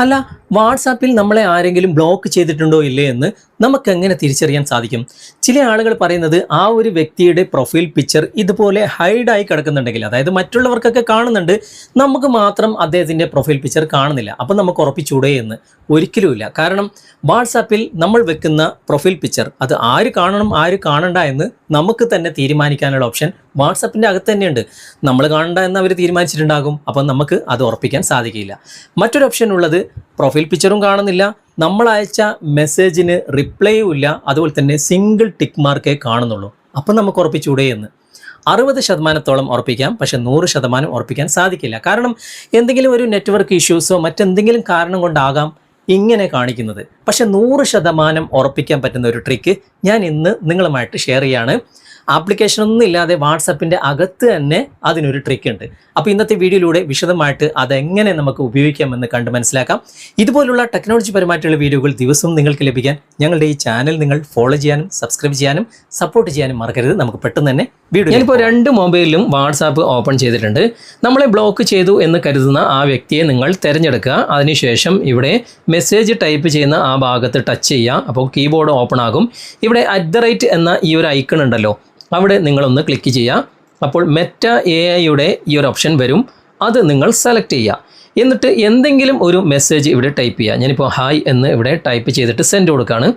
അല്ല വാട്സാപ്പിൽ നമ്മളെ ആരെങ്കിലും ബ്ലോക്ക് ചെയ്തിട്ടുണ്ടോ ഇല്ലേ എന്ന് നമുക്ക് എങ്ങനെ തിരിച്ചറിയാൻ സാധിക്കും? ചില ആളുകൾ പറയുന്നത് ആ ഒരു വ്യക്തിയുടെ പ്രൊഫൈൽ പിക്ചർ ഇതുപോലെ ഹൈഡായി കിടക്കുന്നുണ്ടെങ്കിൽ അതായത് മറ്റുള്ളവർക്കൊക്കെ കാണുന്നുണ്ട് നമുക്ക് മാത്രം അദ്ദേഹത്തിന്റെ പ്രൊഫൈൽ പിക്ചർ കാണുന്നില്ല. അപ്പം നമുക്ക് ഉറപ്പിച്ചൂടെ എന്ന്. ഒരിക്കലുമില്ല കാരണം വാട്സാപ്പിൽ നമ്മൾ വെക്കുന്ന പ്രൊഫൈൽ പിക്ചർ അത് ആര് കാണണം ആര് കാണണ്ട എന്ന് നമുക്ക് തന്നെ തീരുമാനിക്കാനുള്ള ഓപ്ഷൻ വാട്സപ്പിന്റെ അകത്ത് തന്നെയുണ്ട്. നമ്മൾ കാണണ്ട എന്ന് അവർ തീരുമാനിച്ചിട്ടുണ്ടാകും. അപ്പം നമുക്ക് അത് ഉറപ്പിക്കാൻ സാധിക്കില്ല. മറ്റൊരു ഓപ്ഷൻ ഉള്ളത് പ്രൊഫൈൽ പിക്ചറും കാണുന്നില്ല. നമ്മൾ അയച്ച മെസ്സേജിന് റിപ്ലൈ ഇല്ല. അതുപോലെ തന്നെ സിംഗിൾ ടിക്ക് മാർക്കേ കാണുന്നുള്ളൂ. അപ്പം നമുക്ക് ഉറപ്പിച്ചൂടെ എന്ന്. അറുപത് ശതമാനത്തോളം ഉറപ്പിക്കാം. പക്ഷെ നൂറ് ശതമാനം ഉറപ്പിക്കാൻ സാധിക്കില്ല. കാരണം എന്തെങ്കിലും ഒരു നെറ്റ്വർക്ക് ഇഷ്യൂസോ മറ്റെന്തെങ്കിലും കാരണം കൊണ്ടാകാം ഇങ്ങനെ കാണിക്കുന്നത്. പക്ഷെ നൂറ് ശതമാനം ഉറപ്പിക്കാൻ പറ്റുന്ന ഒരു ട്രിക്ക് ഞാൻ ഇന്ന് നിങ്ങളുമായിട്ട് ഷെയർ ചെയ്യാണ്. ആപ്ലിക്കേഷൻ ഒന്നും ഇല്ലാതെ വാട്സപ്പിന്റെ അകത്ത് തന്നെ അതിനൊരു ട്രിക്ക് ഉണ്ട്. അപ്പോൾ ഇന്നത്തെ വീഡിയോയിലൂടെ വിശദമായിട്ട് അതെങ്ങനെ നമുക്ക് ഉപയോഗിക്കാമെന്ന് കണ്ട് മനസ്സിലാക്കാം. ഇതുപോലുള്ള ടെക്നോളജി പരമായിട്ടുള്ള വീഡിയോകൾ ദിവസവും നിങ്ങൾക്ക് ലഭിക്കാൻ ഞങ്ങളുടെ ഈ ചാനൽ നിങ്ങൾ ഫോളോ ചെയ്യാനും സബ്സ്ക്രൈബ് ചെയ്യാനും സപ്പോർട്ട് ചെയ്യാനും മറക്കരുത്. നമുക്ക് പെട്ടെന്ന് തന്നെ വീഡിയോ ഞാനിപ്പോൾ രണ്ട് മൊബൈലിലും വാട്സാപ്പ് ഓപ്പൺ ചെയ്തിട്ടുണ്ട്. നമ്മളെ ബ്ലോക്ക് ചെയ്തു എന്ന് കരുതുന്ന ആ വ്യക്തിയെ നിങ്ങൾ തിരഞ്ഞെടുക്കുക. അതിനുശേഷം ഇവിടെ മെസ്സേജ് ടൈപ്പ് ചെയ്യുന്ന ആ ഭാഗത്ത് ടച്ച് ചെയ്യുക അപ്പോൾ കീബോർഡ് ഓപ്പൺ ആകും. ഇവിടെ അറ്റ് ദ റേറ്റ് എന്ന ഈ ഒരു ഐക്കൺ ഉണ്ടല്ലോ. അവിടെ നിങ്ങളൊന്ന് ക്ലിക്ക് ചെയ്യുക അപ്പോൾ മെറ്റ എ ഐയുടെ ഈ ഒരു ഓപ്ഷൻ വരും. അത് നിങ്ങൾ സെലക്ട് ചെയ്യുക. എന്നിട്ട് എന്തെങ്കിലും ഒരു മെസ്സേജ് ഇവിടെ ടൈപ്പ് ചെയ്യുക. ഞാനിപ്പോൾ ഹായ് എന്ന് ഇവിടെ ടൈപ്പ് ചെയ്തിട്ട് സെൻഡ് കൊടുക്കുകയാണ്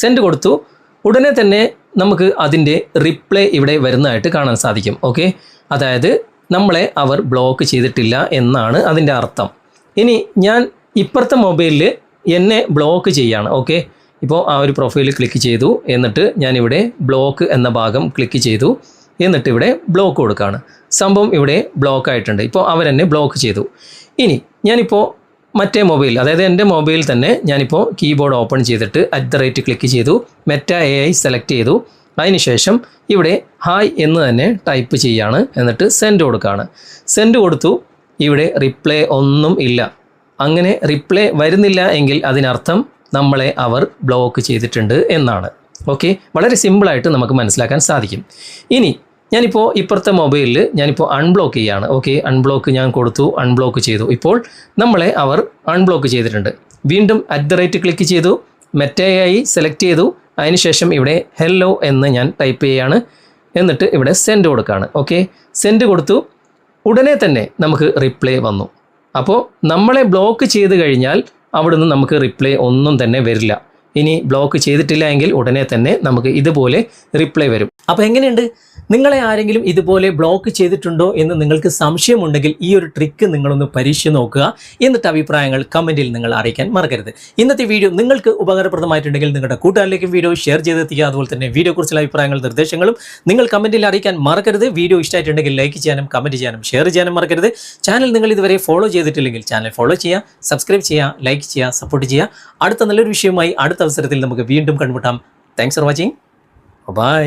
സെൻഡ് കൊടുത്തു. ഉടനെ തന്നെ നമുക്ക് അതിന്റെ റിപ്ലൈ ഇവിടെ വരുന്നതായിട്ട് കാണാൻ സാധിക്കും. ഓക്കെ അതായത് നമ്മളെ അവർ ബ്ലോക്ക് ചെയ്തിട്ടില്ല എന്നാണ് അതിന്റെ അർത്ഥം. ഇനി ഞാൻ ഇപ്പുറത്തെ മൊബൈലിൽ എന്നെ ബ്ലോക്ക് ചെയ്യാണ് ഓക്കെ ഇപ്പോൾ ആ ഒരു പ്രൊഫൈൽ ക്ലിക്ക് ചെയ്തു എന്നിട്ട് ഞാനിവിടെ ബ്ലോക്ക് എന്ന ഭാഗം ക്ലിക്ക് ചെയ്തു എന്നിട്ട് ഇവിടെ ബ്ലോക്ക് കൊടുക്കുകയാണ് സംഭവം ഇവിടെ ബ്ലോക്ക് ആയിട്ടുണ്ട്. ഇപ്പോൾ അവരെന്നെ ബ്ലോക്ക് ചെയ്തു. ഇനി ഞാനിപ്പോൾ മറ്റേ മൊബൈൽ അതായത് എന്റെ മൊബൈൽ തന്നെ ഞാനിപ്പോൾ കീബോർഡ് ഓപ്പൺ ചെയ്തിട്ട് അറ്റ് ദ റേറ്റ് ക്ലിക്ക് ചെയ്തു മെറ്റ എ ഐ സെലക്ട് ചെയ്തു. അതിനുശേഷം ഇവിടെ ഹായ് എന്ന് തന്നെ ടൈപ്പ് ചെയ്യാണ് എന്നിട്ട് സെൻഡ് കൊടുക്കുകയാണ് സെൻഡ് കൊടുത്തു ഇവിടെ റിപ്ലൈ ഒന്നും ഇല്ല. അങ്ങനെ റിപ്ലൈ വരുന്നില്ല എങ്കിൽ അതിനർത്ഥം നമ്മളെ അവർ ബ്ലോക്ക് ചെയ്തിട്ടുണ്ട് എന്നാണ്. ഓക്കെ വളരെ സിമ്പിളായിട്ട് നമുക്ക് മനസ്സിലാക്കാൻ സാധിക്കും. ഇനി ഞാനിപ്പോൾ ഇപ്പുറത്തെ മൊബൈലിൽ ഞാനിപ്പോൾ അൺബ്ലോക്ക് ചെയ്യാണ്. ഓക്കെ അൺബ്ലോക്ക് ഞാൻ കൊടുത്തു അൺബ്ലോക്ക് ചെയ്തു. ഇപ്പോൾ നമ്മളെ അവർ അൺബ്ലോക്ക് ചെയ്തിട്ടുണ്ട്. വീണ്ടും അറ്റ് ദ റേറ്റ് ക്ലിക്ക് ചെയ്തു മെറ്റയായി സെലക്ട് ചെയ്തു. അതിനുശേഷം ഇവിടെ ഹെല്ലോ എന്ന് ഞാൻ ടൈപ്പ് ചെയ്യാണ്. എന്നിട്ട് ഇവിടെ സെൻഡ് കൊടുക്കുകയാണ് ഓക്കെ സെൻഡ് കൊടുത്തു. ഉടനെ തന്നെ നമുക്ക് റിപ്ലൈ വന്നു. അപ്പോൾ നമ്മളെ ബ്ലോക്ക് ചെയ്ത് കഴിഞ്ഞാൽ അവിടുന്ന് നമുക്ക് റിപ്ലൈ ഒന്നും തന്നെ വരില്ല. ഇനി ബ്ലോക്ക് ചെയ്തിട്ടില്ല എങ്കിൽ ഉടനെ തന്നെ നമുക്ക് ഇതുപോലെ റിപ്ലൈ വരും. അപ്പോൾ എങ്ങനെയുണ്ട്? നിങ്ങളെ ആരെങ്കിലും ഇതുപോലെ ബ്ലോക്ക് ചെയ്തിട്ടുണ്ടോ എന്ന് നിങ്ങൾക്ക് സംശയമുണ്ടെങ്കിൽ ഈ ഒരു ട്രിക്ക് നിങ്ങളൊന്ന് പരീക്ഷിച്ച് നോക്കുക. എന്നിട്ട് അഭിപ്രായങ്ങൾ കമന്റിൽ നിങ്ങൾ അറിയിക്കാൻ മറക്കരുത്. ഇന്നത്തെ വീഡിയോ നിങ്ങൾക്ക് ഉപകാരപ്രദമായിട്ടുണ്ടെങ്കിൽ നിങ്ങളുടെ കൂട്ടുകാരിലേക്ക് വീഡിയോ ഷെയർ ചെയ്തെത്തിക്കുക. അതുപോലെ തന്നെ വീഡിയോ കുറിച്ചുള്ള അഭിപ്രായങ്ങൾ നിർദ്ദേശങ്ങളും നിങ്ങൾ കമന്റിൽ അറിയിക്കാൻ മറക്കരുത്. വീഡിയോ ഇഷ്ടമായിട്ടുണ്ടെങ്കിൽ ലൈക്ക് ചെയ്യാനും കമന്റ് ചെയ്യാനും ഷെയർ ചെയ്യാനും മറക്കരുത്. ചാനൽ നിങ്ങൾ ഇതുവരെ ഫോളോ ചെയ്തിട്ടില്ലെങ്കിൽ ചാനൽ ഫോളോ ചെയ്യുക സബ്സ്ക്രൈബ് ചെയ്യുക ലൈക്ക് ചെയ്യുക സപ്പോർട്ട് ചെയ്യുക. അടുത്ത നല്ലൊരു വിഷയവുമായി അടുത്ത അവസരത്തിൽ നമുക്ക് വീണ്ടും കണ്ടുമുട്ടാം താങ്ക്സ് ഫോർ വാച്ചിങ് ബൈ